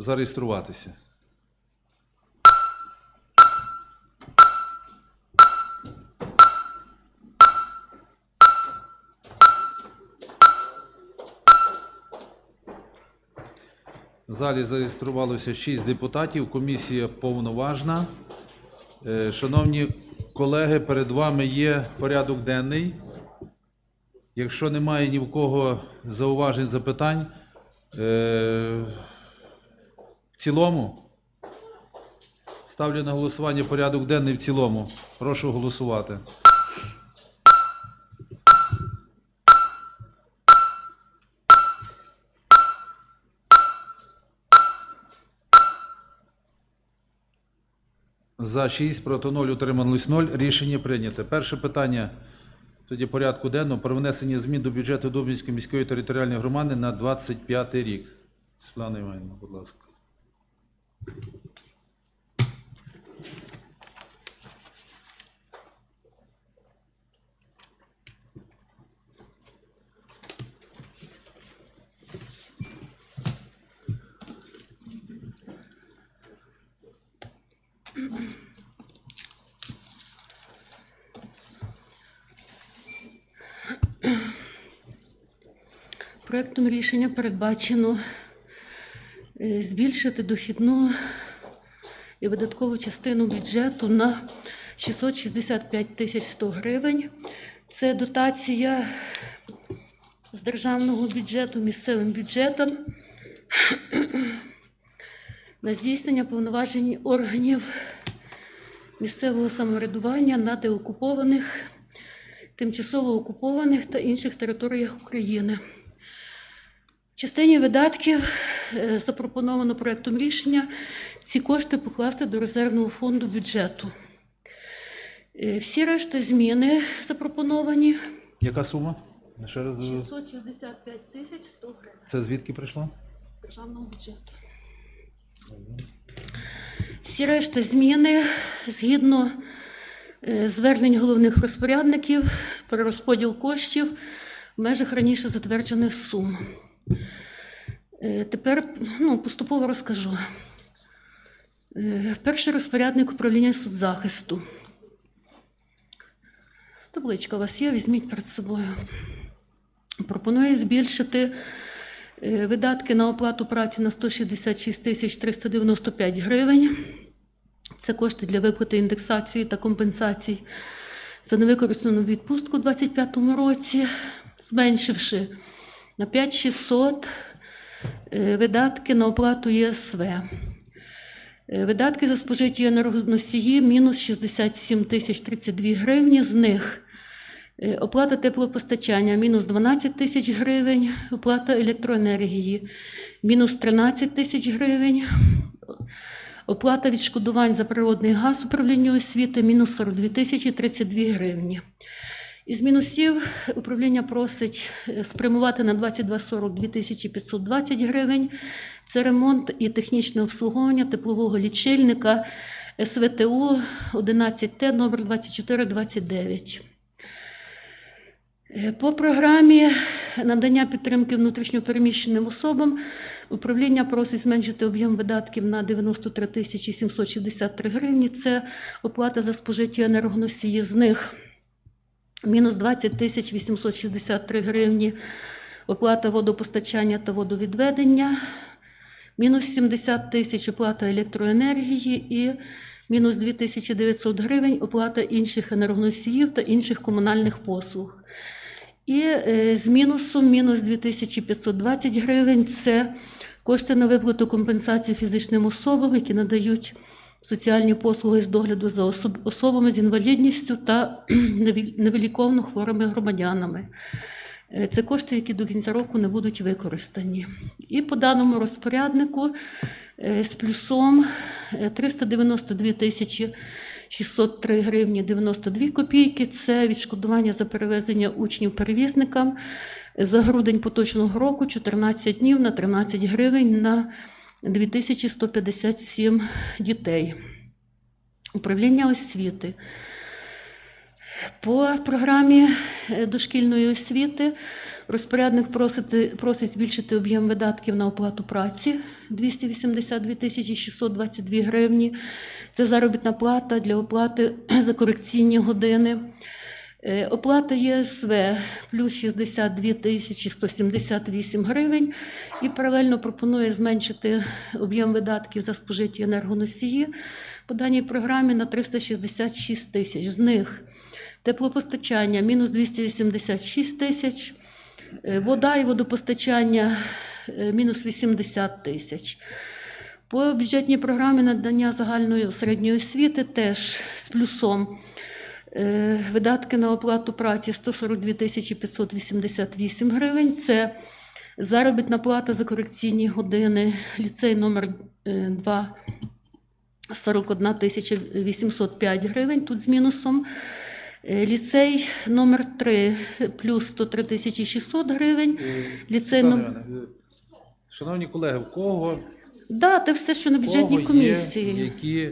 зареєструватися. В залі зареєструвалося 6 депутатів, комісія повноважна. Е, Шановні колеги, перед вами є порядок денний. Якщо немає ні в кого зауважень, запитань, е, в цілому ставлю на голосування порядок денний в цілому. Прошу голосувати. За 6, проти 0, утрималось 0. Рішення прийнято. Перше питання тоді порядку денного про внесення змін до бюджету Дубнівської міської територіальної громади на 25 рік. Світлана Іванівна, будь ласка. Проектом рішення передбачено збільшити дохідну і видаткову частину бюджету на 665 тисяч 100 гривень. Це дотація з державного бюджету місцевим бюджетом на здійснення повноважень органів місцевого самоврядування на деокупованих, тимчасово окупованих та інших територіях України. В частині видатків е, запропоновано проектом рішення ці кошти покласти до резервного фонду бюджету. Е, Всі решта зміни запропоновані Яка сума? Ще раз. е, 665 тисяч 100 гривень Це звідки прийшло? з державного бюджету. Всі решта зміни згідно е, звернень головних розпорядників про розподіл коштів в межах раніше затверджених сум. Е, Тепер ну, поступово розкажу. Е, Перший розпорядник управління соцзахисту. Табличка у вас є, візьміть перед собою. Пропонує збільшити е, видатки на оплату праці на 166 тисяч 395 гривень. Це кошти для виплати індексації та компенсацій за невикористану відпустку у 2025 році, зменшивши на 5600 е, видатки на оплату ЄСВ. Е, Видатки за спожиті енергоносії мінус 67 тисяч 32 гривні, з них е, оплата теплопостачання мінус 12 тисяч гривень, оплата електроенергії мінус 13 тисяч гривень, оплата відшкодувань за природний газ управлінню освіти мінус 42 тисячі 32 гривні. Із мінусів управління просить е, спрямувати на 2240 2520 гривень. Це ремонт і технічне обслуговування теплового лічильника СВТУ 11Т номер 2429. Е, По програмі надання підтримки внутрішньопереміщеним особам управління просить зменшити об'єм видатків на 93 тисячі 763 гривні. Це оплата за спожиті енергоносії. З них мінус 20 тисяч 863 гривні оплата водопостачання та водовідведення, мінус 70 тисяч оплата електроенергії і мінус 2900 гривень оплата інших енергоносіїв та інших комунальних послуг. І е, з мінусом мінус 2520 гривень це кошти на виплату компенсації фізичним особам, які надають соціальні послуги з догляду за особ- особами з інвалідністю та невиліковно хворими громадянами. Е, Це кошти, які до кінця року не будуть використані. І по даному розпоряднику е, з плюсом е, 392 тисячі 603 гривні 92 копійки. Це відшкодування за перевезення учнів перевізникам за грудень поточного року 14 днів на 13 гривень на 2157 дітей. Управління освіти. По програмі е, дошкільної освіти Розпорядник просить, просить збільшити об'єм видатків на оплату праці 282 тисячі 622 гривні. Це заробітна плата для оплати за корекційні години. Е, Оплата ЄСВ плюс 62 тисячі 178 гривень і паралельно пропонує зменшити об'єм видатків за спожиті енергоносії по даній програмі на 366 тисяч. З них теплопостачання мінус 286 тисяч, е, вода і водопостачання е, мінус 80 тисяч. По бюджетній програмі надання загальної середньої освіти теж з плюсом. Е, Видатки на оплату праці 142 тисячі 588 гривень. Це заробітна плата за корекційні години. Ліцей номер 2 41 тисяча 805 гривень, тут з мінусом. Е, Ліцей номер 3 плюс 103 тисячі 600 гривень. Ліцей номер... Е, Шановні колеги, в кого, Да, це все, що на бюджетній кого є комісії. які,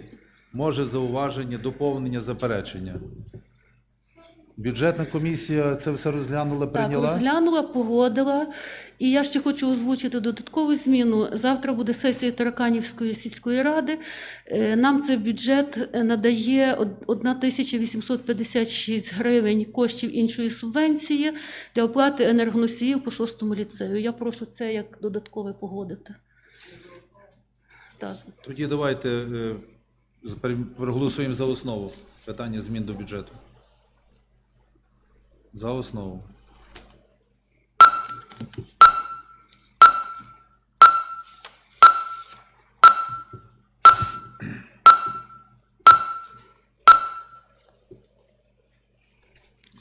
може, зауваження, доповнення, заперечення? Бюджетна комісія це все розглянула, Так, прийняла? розглянула, погодила. І я ще хочу озвучити додаткову зміну. Завтра буде сесія Тараканівської сільської ради. Е, Нам цей бюджет е, надає од- 1856 гривень коштів іншої субвенції для оплати енергоносіїв по шостому ліцею. Я прошу це як додаткове погодити. Так. Тоді давайте е, проголосуємо за основу питання змін до бюджету. За основу.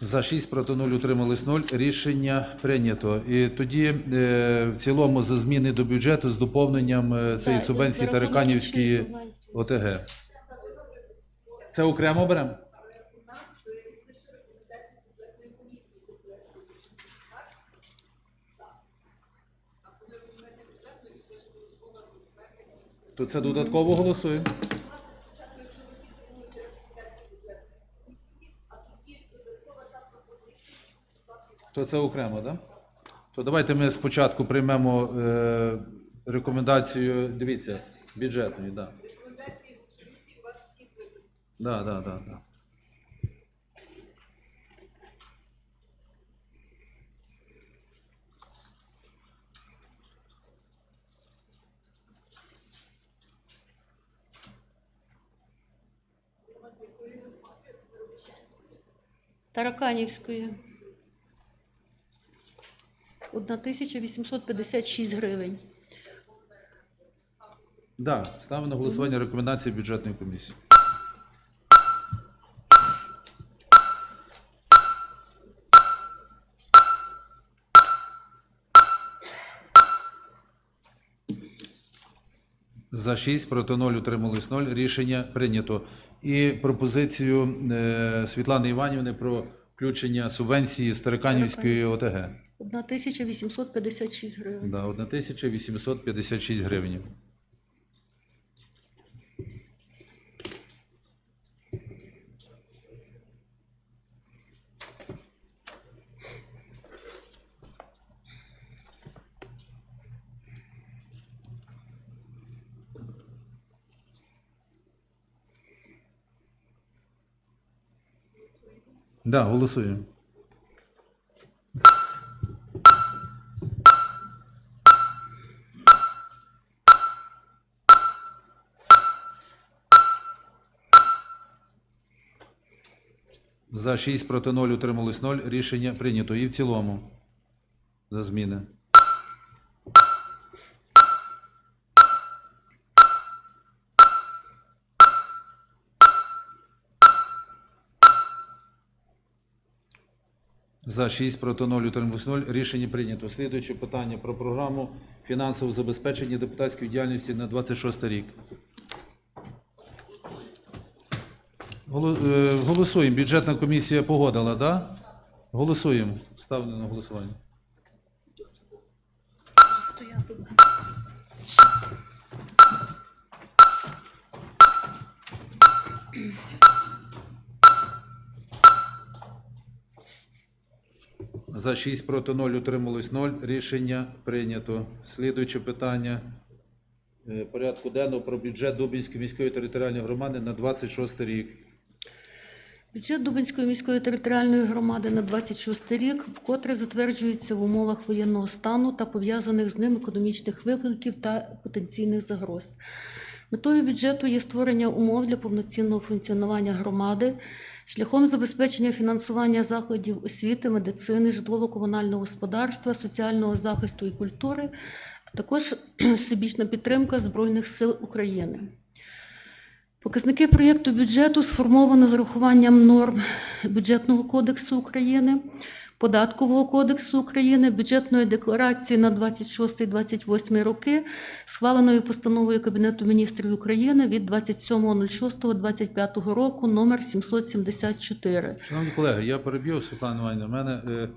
За 6 проти 0 утримались 0. Рішення прийнято. І тоді е, в цілому за зміни до бюджету з доповненням е, цієї субвенції за Тараканівської ОТГ. Це окремо беремо? То це додатково голосує. То це окремо, так? Да? То давайте ми спочатку приймемо е, рекомендацію, дивіться, бюджетної, так. Да. Да, да, да, да. Тараканівської. 1856 гривень. Да, ставимо на голосування рекомендації бюджетної комісії. За 6, проти 0, утримались 0. Рішення прийнято. І пропозицію е, Світлани Іванівни про включення субвенції Стариканівської ОТГ. 1856 гривень. Да, 1856 гривень. Да, голосуємо. За 6 проти 0 утрималось 0. Рішення прийнято. І в цілому. За зміни. За 6 проти 0 утрималось 0. Рішення прийнято. Слідуюче питання про програму фінансового забезпечення депутатської діяльності на 26 рік. Е, Голосуємо. Бюджетна комісія погодила, так? Голосуємо. Ставлю на голосування. За 6 проти 0 утрималось 0. Рішення прийнято. Слідуюче питання е, порядку денного про бюджет Дубінської міської територіальної громади на 26 рік. Бюджет Дубинської міської територіальної громади на 26 рік вкотре затверджується в умовах воєнного стану та пов'язаних з ним економічних викликів та потенційних загроз. Метою бюджету є створення умов для повноцінного функціонування громади шляхом забезпечення фінансування закладів освіти, медицини, житлово-комунального господарства, соціального захисту і культури, а також всебічна підтримка Збройних сил України. Показники проєкту бюджету сформовано з урахуванням норм Бюджетного кодексу України, Податкового кодексу України, бюджетної декларації на 26-28 роки, схваленою постановою Кабінету міністрів України від 27.06.25 року номер 774. Шановні колеги, я переб'ю Світлана Іванівна. Мене е,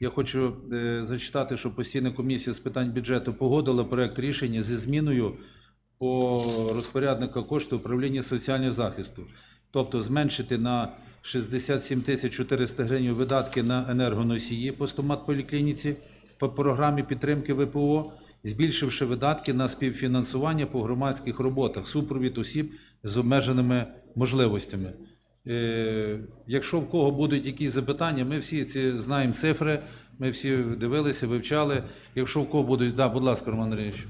я хочу е, зачитати, що постійна комісія з питань бюджету погодила проект рішення зі зміною по розпорядника коштів управління соціального захисту. Тобто зменшити на 67 тисяч 400 гривень видатки на енергоносії по стоматполіклініці по програмі підтримки ВПО, збільшивши видатки на співфінансування по громадських роботах, супровід осіб з обмеженими можливостями. Е, Якщо в кого будуть якісь запитання, ми всі ці знаємо цифри, ми всі дивилися, вивчали. Якщо в кого будуть, да, будь ласка, Роман Андрійович.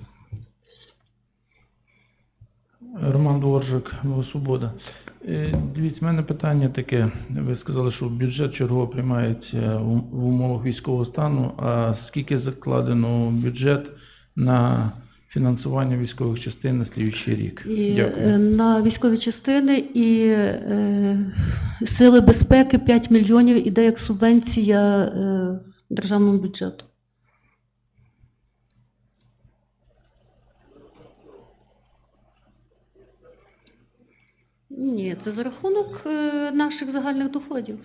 Роман Дворжик, Свобода. Е, Дивіться, в мене питання таке. Ви сказали, що бюджет чергово приймається в умовах військового стану. А скільки закладено в бюджет на фінансування військових частин на слідуючий рік? І е, Дякую. на військові частини і е, сили безпеки 5 мільйонів іде як субвенція е, державному бюджету. Ні, це за рахунок е, наших загальних доходів.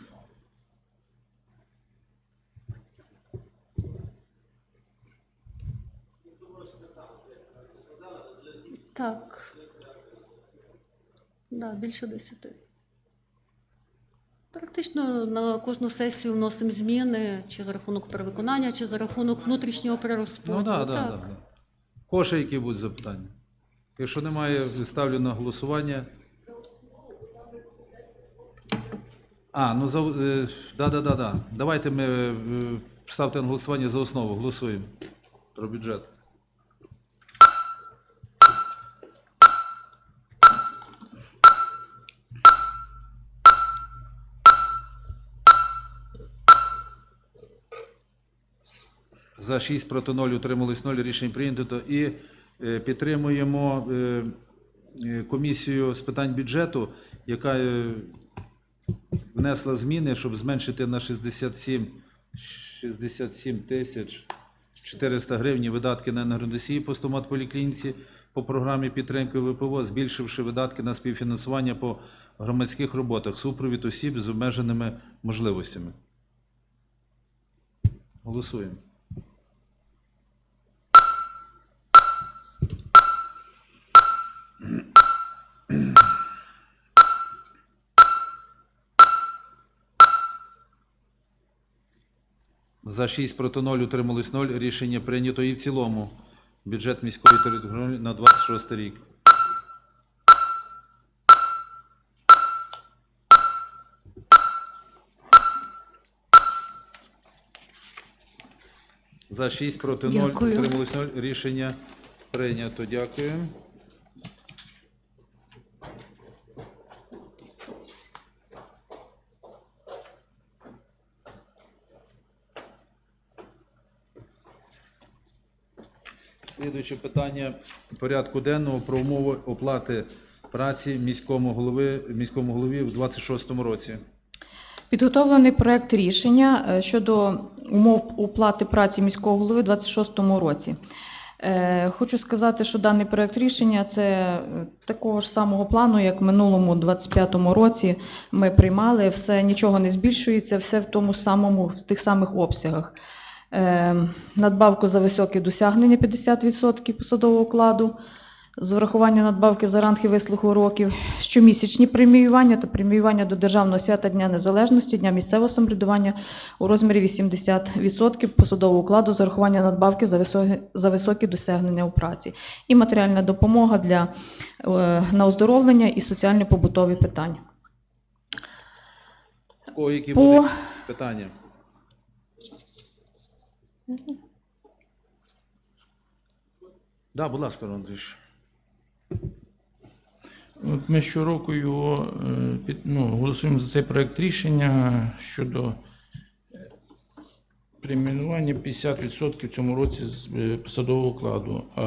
Так. Да, більше десяти. Практично на кожну сесію вносимо зміни, чи за рахунок перевиконання, чи за рахунок внутрішнього перерозподілу. Ну так, так. так, так. Кого ще які будуть запитання? Якщо немає, ставлю на голосування. А, ну за е, да, да, да, да. Давайте ми е, ставте на голосування за основу. Голосуємо про бюджет. За 6 проти 0 утримались 0, рішення прийнято. І е, підтримуємо е, е, комісію з питань бюджету, яка внесла зміни, щоб зменшити на 67, 67 тисяч 400 гривень видатки на енергоносії по стоматполіклініці по програмі підтримки ВПО, збільшивши видатки на співфінансування по громадських роботах, супровід осіб з обмеженими можливостями. Голосуємо. За 6 проти 0 утримались 0. Рішення прийнято і в цілому. Бюджет міської території на 26 рік. За 6 проти 0 Дякую. утримались 0. Рішення прийнято. Дякую. Слідуюче питання порядку денного про умови оплати праці міському голови, міському голові в 26-му році. Підготовлений проект рішення е, щодо умов оплати праці міського голови у 2026 році. Е, Хочу сказати, що даний проект рішення це е, такого ж самого плану, як в минулому 25 році ми приймали. Все нічого не збільшується, все в тому самому, в тих самих обсягах. Е, Надбавку за високі досягнення 50% посадового окладу, з врахуванням надбавки за ранг і вислугу років щомісячні преміювання та преміювання до Державного свята Дня Незалежності, Дня місцевого самоврядування у розмірі 80% посадового укладу з урахування надбавки за високі, за високі досягнення у праці. І матеріальна допомога для, е, на оздоровлення і соціально-побутові питання. Кого які По- будуть питання? Да, будь ласка, Андрійович. От ми щороку його е, під, ну, голосуємо за цей проект рішення щодо е, преміювання 50% в цьому році з е, посадового окладу. А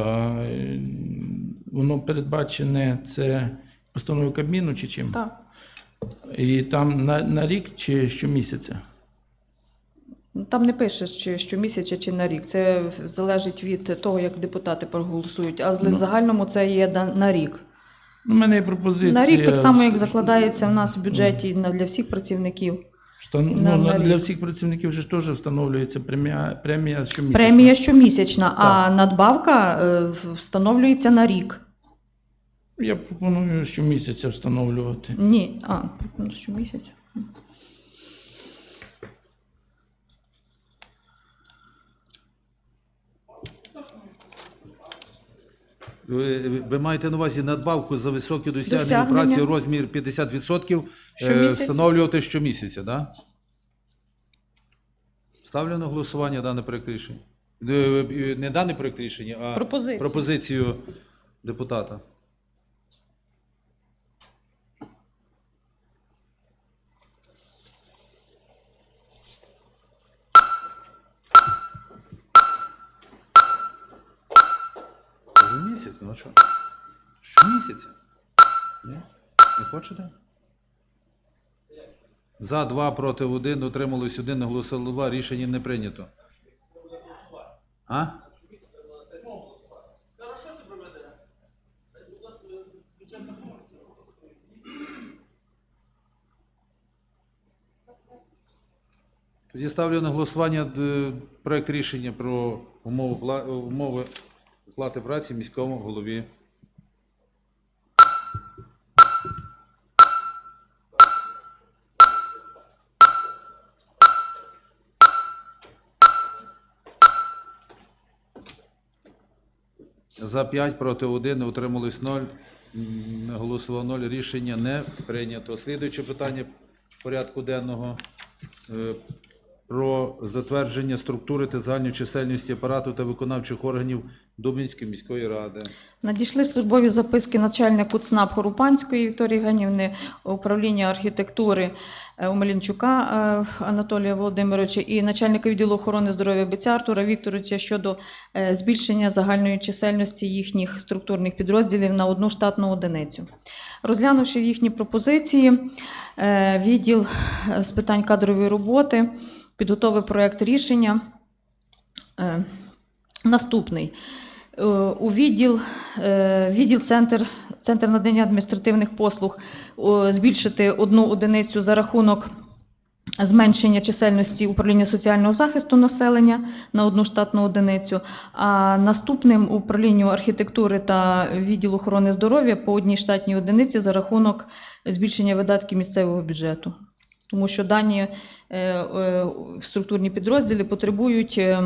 воно передбачене це постановою Кабміну чи чим? Так. І там на, на рік чи щомісяця? Ну, Там не пише, чи щомісяця чи на рік. Це залежить від того, як депутати проголосують. А в Ну. загальному це є на, рік. Ну, У мене є пропозиція. На рік так само, як закладається в нас в бюджеті для всіх працівників. Встан- на- ну, на для всіх працівників же ж теж встановлюється премія, премія щомісяця. Премія щомісячна, а надбавка е, встановлюється на рік. Я пропоную щомісяця встановлювати. Ні, а, ну, щомісяця. Ви, маєте на увазі надбавку за високі досягнення праці розмір 50% е, Щомісяця. встановлювати щомісяця, да? Ставлю на голосування дане проєкт рішення. Е, е, Не дане проєкт рішення, а Пропозицію. пропозицію депутата. Місяць, ну що? Щомісяця? Ні? Не хочете? За, два, проти, один, утрималось один, не два, рішення не прийнято. А? Тоді ставлю на голосування д- проект рішення про умови, умови оплати праці міському голові. За 5, проти 1, не утримались 0, м, не голосував 0, рішення не прийнято. Слідуюче питання порядку денного е, про затвердження структури та загальної чисельності апарату та виконавчих органів Дубинської міської ради. Надійшли службові записки начальнику ЦНАП Хорупанської Вікторії Ганівни, управління архітектури е, Омелянчука е, Анатолія Володимировича і начальника відділу охорони здоров'я Биця Артура Вікторовича щодо е, збільшення загальної чисельності їхніх структурних підрозділів на одну штатну одиницю. Розглянувши їхні пропозиції, відділ з питань кадрової роботи підготовив проект рішення. Е, Наступний. Е, У відділ, е, відділ центр, центр надання адміністративних послуг збільшити одну одиницю за рахунок зменшення чисельності управління соціального захисту населення на одну штатну одиницю, а наступним управлінню архітектури та відділу охорони здоров'я по одній штатній одиниці за рахунок збільшення видатків місцевого бюджету. Тому що дані е, е, структурні підрозділи потребують е,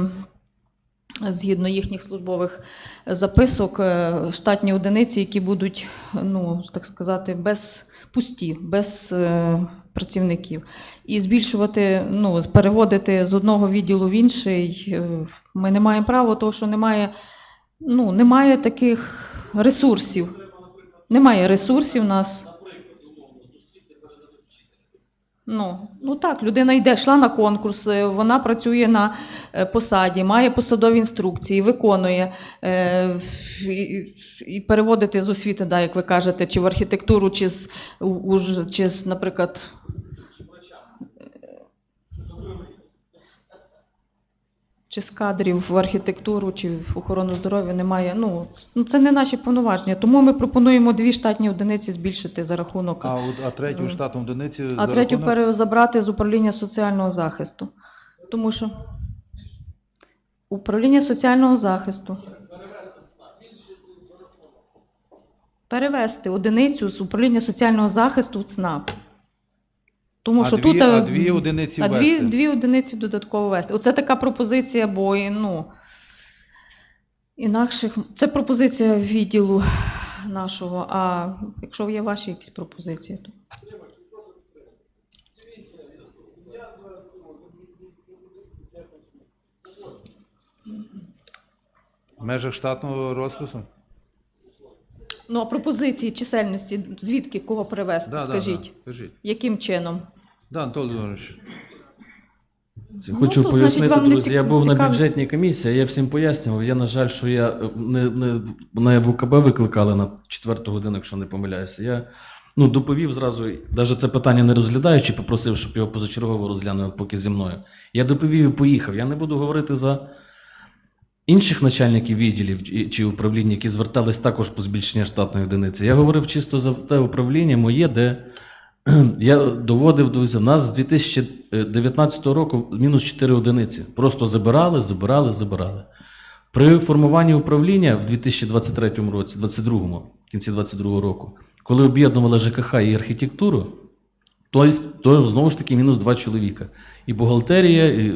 згідно їхніх службових записок, штатні одиниці, які будуть, ну, так сказати, без пусті, без е, працівників. І збільшувати, ну, переводити з одного відділу в інший ми не маємо права, тому що немає, ну, немає таких ресурсів. Немає ресурсів у нас. Ну, ну так, людина йде, йшла на конкурс, вона працює на е, посаді, має посадові інструкції, виконує е, і, переводити з освіти, да, як ви кажете, чи в архітектуру, чи з, у чи з, наприклад, чи з кадрів в архітектуру, чи в охорону здоров'я немає. Ну, ну це не наші повноваження. Тому ми пропонуємо дві штатні одиниці збільшити за рахунок. А, а третю штатну одиницю А за третю рахунок? перезабрати з управління соціального захисту. Тому що управління соціального захисту. Перевести одиницю з управління соціального захисту в ЦНАП. Тому А що дві- тут а е, дві одиниці а дві, ввести? дві одиниці додатково ввести. Оце така пропозиція, бо ну інакших це пропозиція відділу нашого. А якщо є ваші якісь пропозиції, то В межах штатного розпису? Ну а пропозиції чисельності звідки кого привезти? Да, да, скажіть, да. Скажіть. яким чином? Да, Антон. Ну, Хочу то, пояснити, значить, вам не друзі, цік- я був на цікаво. бюджетній комісії, я всім пояснював. Я, на жаль, що я е, не, не, мене в УКБ викликали на четверту годину, якщо не помиляюся. Я ну, доповів зразу, навіть це питання не розглядаючи, попросив, щоб його позачергово розглянули поки зі мною. Я доповів і поїхав. Я не буду говорити за інших начальників відділів чи- управління, які звертались також по збільшення штатної одиниці. Я говорив чисто за те управління моє, де я доводив до нас з 2019 року мінус 4 одиниці. Просто забирали, забирали, забирали. При формуванні управління в 2023 році, 22 в кінці 22 року, коли об'єднували ЖКХ і архітектуру, то, то знову ж таки мінус 2 чоловіка. І бухгалтерія, і е,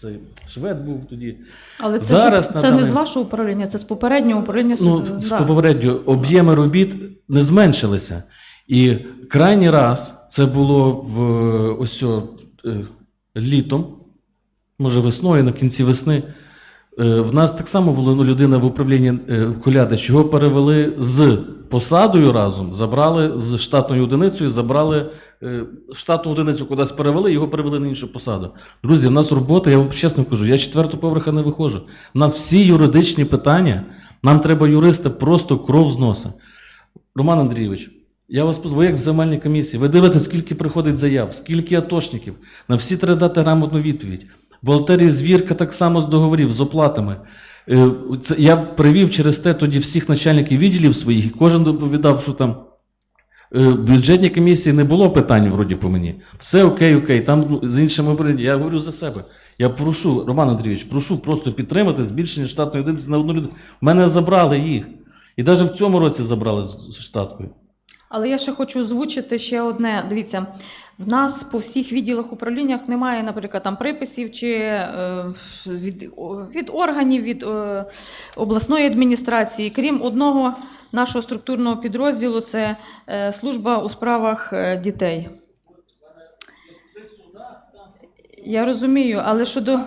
цей швед був тоді. Але це, Зараз це на не даний- з вашого управління, це з попереднього управління. Ну, з да. попередньо, об'єми робіт не зменшилися. І крайній раз це було в е, ось о, е, літом, може весною, на кінці весни. В нас так само була ну, людина в управлінні Колядич, його перевели з посадою разом, забрали з штатною одиницею, забрали е, штатну одиницю кудись перевели, його перевели на іншу посаду. Друзі, в нас робота, я вам чесно кажу, я четвертого поверха не виходжу. У нас всі юридичні питання, нам треба юриста просто кров з носа. Роман Андрійович, я вас позву, як в земельній комісії. Ви дивитесь, скільки приходить заяв, скільки атошників. На всі треба дати грамотну відповідь. Бухгалтерія звірка так само з договорів, з оплатами. Е, Я привів через те тоді всіх начальників відділів своїх, і кожен доповідав, що там в бюджетній комісії не було питань вроді по мені. Все окей, окей, там з іншими управліннями. Я говорю за себе. Я прошу, Роман Андрійович, прошу просто підтримати збільшення штатної одиниці на одну людину. Мене забрали їх. І навіть в цьому році забрали з штаткою. Але я ще хочу озвучити ще одне. Дивіться, в нас по всіх відділах управліннях немає, наприклад, там приписів чи е, від, від органів, від е, обласної адміністрації, крім одного нашого структурного підрозділу, це е, служба у справах е, дітей. Я розумію, але щодо...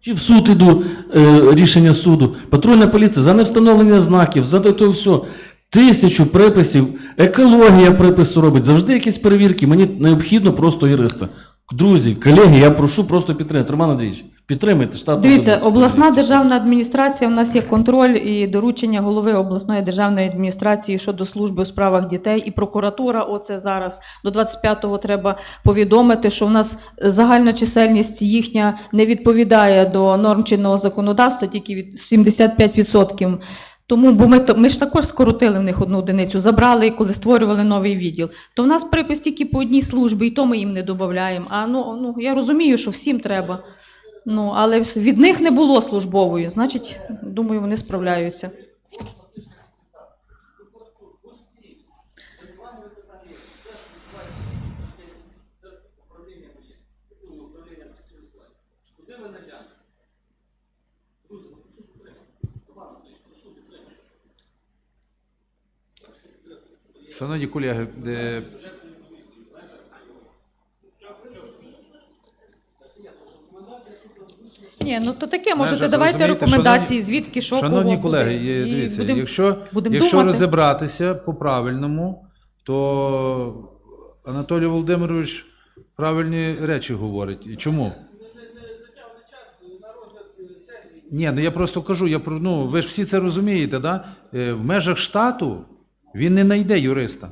Чи в суд іду е, рішення суду, патрульна поліція за невстановлення знаків, за то все. Тисячу приписів, екологія припису робить, завжди якісь перевірки. Мені необхідно просто юриста. Друзі, колеги, я прошу просто підтримати. Роман Андрійович, підтримайте штат. Дивіться, обласна державна адміністрація, у нас є контроль і доручення голови обласної державної адміністрації щодо служби у справах дітей і прокуратура, оце зараз до 25-го треба повідомити, що в нас загальна чисельність їхня не відповідає до норм чинного законодавства, тільки від 75%. Тому, бо ми, ми ж також скоротили в них одну одиницю, забрали, коли створювали новий відділ. То в нас припис тільки по одній службі, і то ми їм не додаємо. А ну, ну я розумію, що всім треба. Ну, але від них не було службової, значить, думаю, вони справляються. Шановні колеги, е, Ні, ну то таке, Знаєш, можете давайте розумієте, рекомендації, звідки, що, Шановні кого, колеги, є- І дивіться, будем- якщо, будем якщо думати. розібратися по-правильному, то Анатолій Володимирович правильні речі говорить. І чому? Ні, ну я просто кажу, я про- ну, ви ж всі це розумієте, да? Е, В межах штату він не знайде юриста.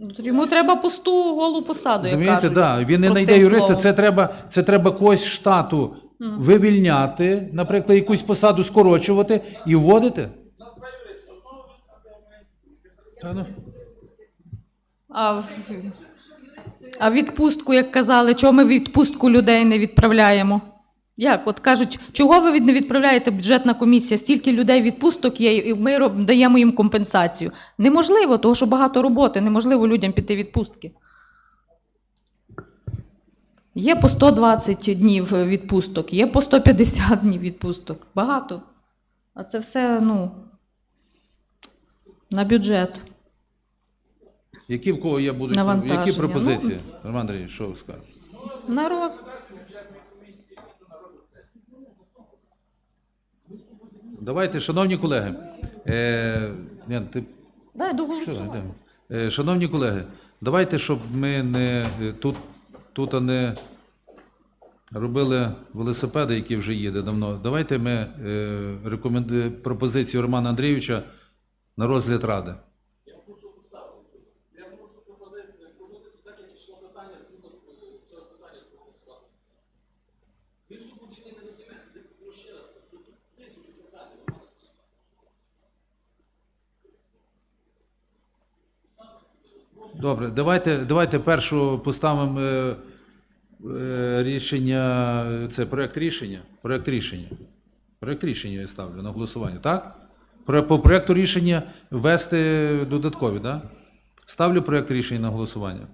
Ну, Йому треба пусту голу посаду, як Розумієте, кажуть. да, він не простим знайде юриста, словом. це треба, це треба когось з штату. Вивільняти, наприклад, якусь посаду скорочувати і вводити. Та ну. А, в- а відпустку, як казали, чого ми відпустку людей не відправляємо? Як? От кажуть, чого ви від- не відправляєте бюджетна комісія? Стільки людей відпусток є, і ми роб- даємо їм компенсацію. Неможливо, тому що багато роботи, неможливо людям піти в відпустки. Є по 120 днів відпусток, є по 150 днів відпусток. Багато. А це все, ну, на бюджет. Які в кого є будуть Навантаження. які пропозиції? Роман Андрійович, що ви скажете? Народ. Давайте, шановні колеги, е, Лен, ти Дай Що. Е, Шановні колеги, давайте, щоб ми не е, тут, тут не робили велосипеди, які вже їде давно. Давайте ми е, рекоменду... пропозицію Романа Андрійовича на розгляд ради. Добре, давайте, давайте першу поставимо е, е, рішення, це проєкт рішення. Проєкт рішення. Проєкт рішення я ставлю на голосування, так? Про, по проєкту рішення ввести додаткові, так? Ставлю проєкт рішення на голосування.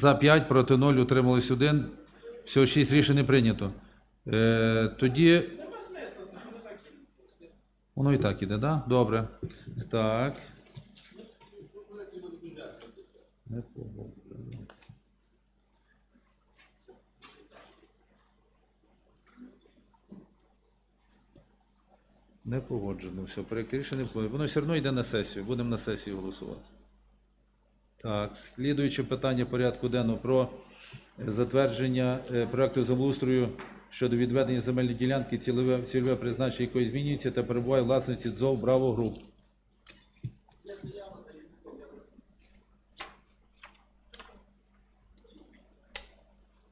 За 5, проти 0, утримались 1. Всього 6 рішень не прийнято. Е, тоді... Воно і так іде, да? Добре. Так. Не погоджено. Все, проект рішення не погоджено. Воно все одно йде на сесію. Будемо на сесії голосувати. Так, слідуюче питання порядку денного про е, затвердження е, проекту землеустрою щодо відведення земельної ділянки, цільове, цільове призначення якої змінюється та перебуває власності ДЗОВ Браво Груп.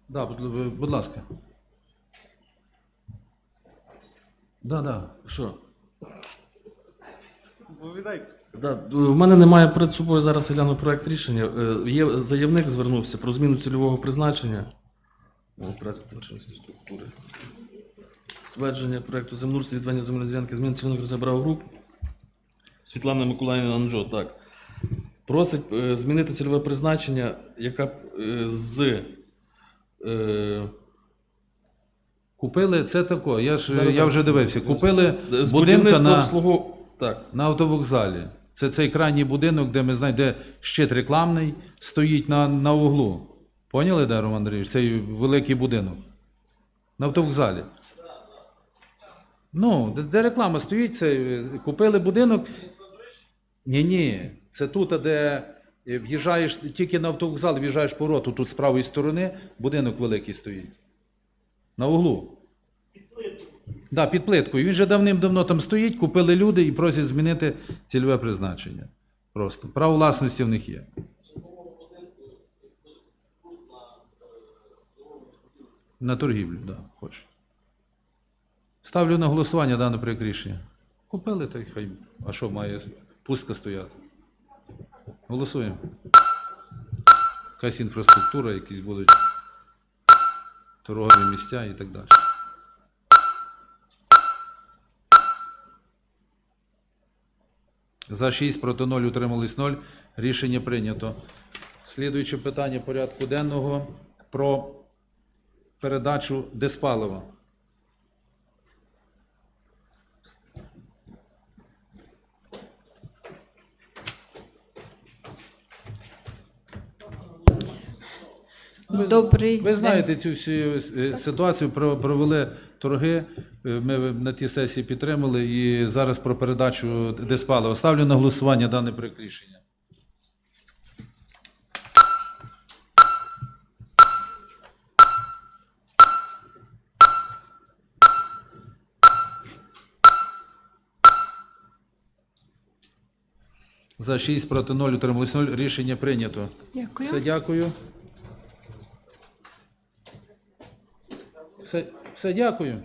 Да, будь, будь ласка. Да, да. Що? Да, в мене немає перед собою зараз я гляну проект рішення. Е, Є заявник звернувся про зміну цільового призначення. О, проект точності структури. Ствердження проекту землеустрою відведення земельної ділянки змін цільових забрав груп. Світлана Миколаївна Анжо, так. Просить е, змінити цільове призначення, яка е, з е, Купили, це тако, я ж я вже дивився. Купили з будинка будівництва на, обслугу- Так. на автовокзалі. Це цей крайній будинок, де ми знаємо, де щит рекламний стоїть на, на углу. Поняли, де, Роман Андрійович? Цей великий будинок. На автовокзалі. Ну, де, де реклама стоїть, це е, купили будинок. Ні, ні, це тут, де е, в'їжджаєш, тільки на автовокзал в'їжджаєш по роту, тут з правої сторони будинок великий стоїть. На углу. Да, під плиткою. Він же давним-давно там стоїть, купили люди і просять змінити цільове призначення. Просто. Право власності в них є. На торгівлю, так, да, хоче. Ставлю на голосування дане проєкт рішення. Купили, то й хай. А що має пустка стояти? Голосуємо. Якась інфраструктура, якісь будуть торгові місця і так далі. За 6, проти 0, утримались 0. Рішення прийнято. Слідуюче питання порядку денного про передачу диспалива. Добрий Ви знаєте цю всю е, ситуацію, про- провели торги, е, ми на тій сесії підтримали і зараз про передачу диспалива. Ставлю на голосування дане проект рішення. За 6 проти 0 утримались 0. Рішення прийнято. Дякую. Все, дякую. Все, все, дякую.